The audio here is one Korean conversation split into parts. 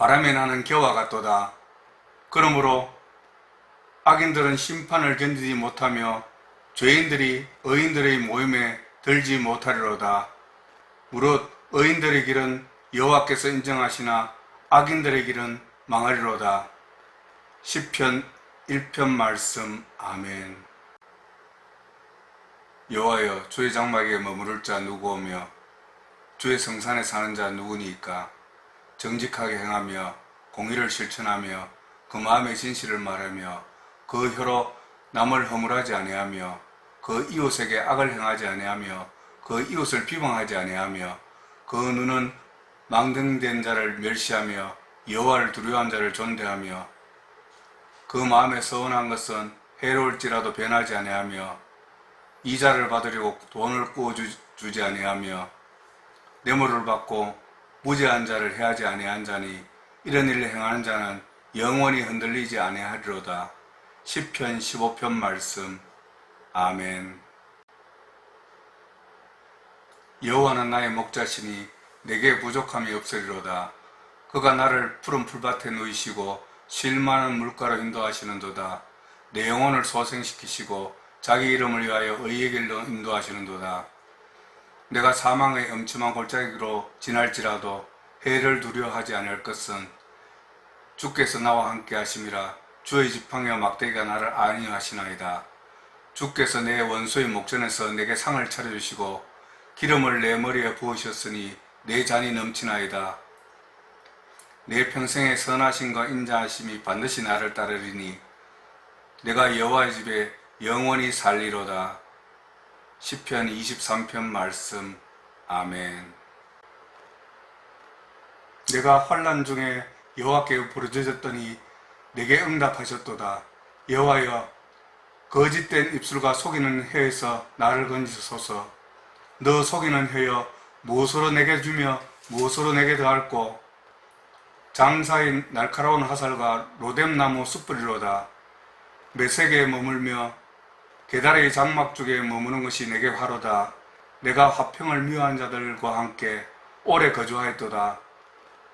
바람에 나는 겨와 같도다. 그러므로 악인들은 심판을 견디지 못하며 죄인들이 의인들의 모임에 들지 못하리로다. 무릇 의인들의 길은 여호와께서 인정하시나 악인들의 길은 망하리로다. 시편 1편 말씀 아멘. 여호와여 주의 장막에 머무를 자 누구오며 주의 성산에 사는 자 누구니까 정직하게 행하며 공의를 실천하며 그 마음의 진실을 말하며 그 혀로 남을 허물하지 아니하며 그 이웃에게 악을 행하지 아니하며 그 이웃을 비방하지 아니하며 그 눈은 망등된 자를 멸시하며 여호와를 두려워한 자를 존대하며 그 마음에 서운한 것은 해로울지라도 변하지 아니하며 이자를 받으려고 돈을 꾸어 주지 아니하며 뇌물을 받고 무죄한 자를 해하지 아니한 자니 이런 일을 행하는 자는 영원히 흔들리지 아니하리로다. 10편 15편 말씀 아멘 여호와는 나의 목자시니 내게 부족함이 없으리로다. 그가 나를 푸른 풀밭에 누이시고 쉴만한 물가로 인도하시는도다. 내 영혼을 소생시키시고 자기 이름을 위하여 의의 길로 인도하시는도다. 내가 사망의 엄침한 골짜기로 지날지라도 해를 두려워하지 않을 것은 주께서 나와 함께 하심이라 주의 지팡이와 막대기가 나를 안위하시나이다. 주께서 내 원수의 목전에서 내게 상을 차려주시고 기름을 내 머리에 부으셨으니 내 잔이 넘치나이다. 내 평생의 선하심과 인자하심이 반드시 나를 따르리니 내가 여호와의 집에 영원히 살리로다. 시편 23편 말씀 아멘. 내가 환란 중에 여호와께 부르짖었더니 내게 응답하셨도다. 여호와여 거짓된 입술과 속이는 혀에서 나를 건지소서. 너 속이는 혀여 무엇으로 내게 주며 무엇으로 내게 더할꼬 장사인 날카로운 화살과 로뎀나무 숯불이로다. 매색에 머물며 계달의 장막 쪽에 머무는 것이 내게 화로다. 내가 화평을 미워한 자들과 함께 오래 거주하였도다.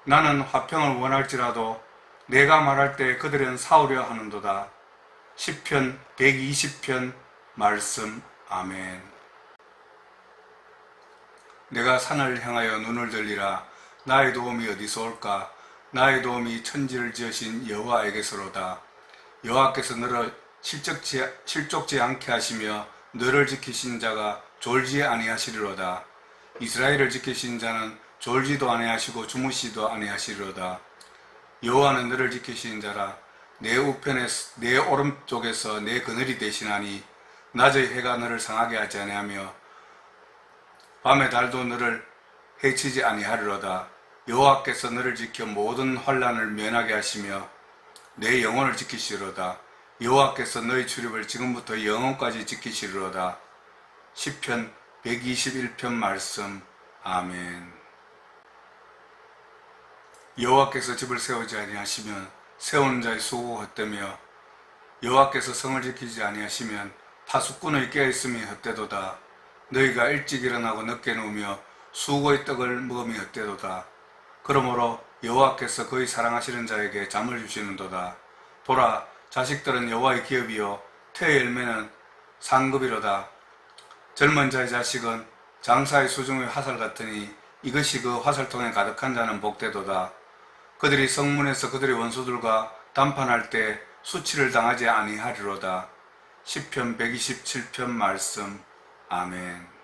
나는 화평을 원할지라도 내가 말할 때 그들은 사오려 하는도다. 10편 120편 말씀 아멘. 내가 산을 향하여 눈을 들리라 나의 도움이 어디서 올까 나의 도움이 천지를 지으신 여호와에게서로다. 여호와께서 실적지, 실족지 않게 하시며 너를 지키신 자가 졸지 아니하시리로다. 이스라엘을 지키신 자는 졸지도 아니하시고 주무시도 아니하시리로다. 여호와는 너를 지키신 자라 내 우편에 내 오른쪽에서 내 그늘이 되시나니 낮의 해가 너를 상하게 하지 아니하며 밤의 달도 너를 해치지 아니하리로다. 여호와께서 너를 지켜 모든 환란을 면하게 하시며 내 영혼을 지키시리로다. 여호와께서 너희 출입을 지금부터 영원까지 지키시리로다. 시편 121편 말씀 아멘. 여호와께서 집을 세우지 아니하시면 세우는 자의 수고가 헛되며 여호와께서 성을 지키지 아니하시면 파수꾼의 깨어있음이 헛되도다. 너희가 일찍 일어나고 늦게 누우며 수고의 떡을 먹음이 헛되도다. 그러므로 여호와께서 그의 사랑하시는 자에게 잠을 주시는도다. 보라, 자식들은 여호와의 기업이요 태의 열매는 상급이로다. 젊은 자의 자식은 장사의 수중의 화살 같으니 이것이 그 화살통에 가득한 자는 복되도다. 그들이 성문에서 그들의 원수들과 담판할 때 수치를 당하지 아니하리로다. 10편 127편 말씀 아멘.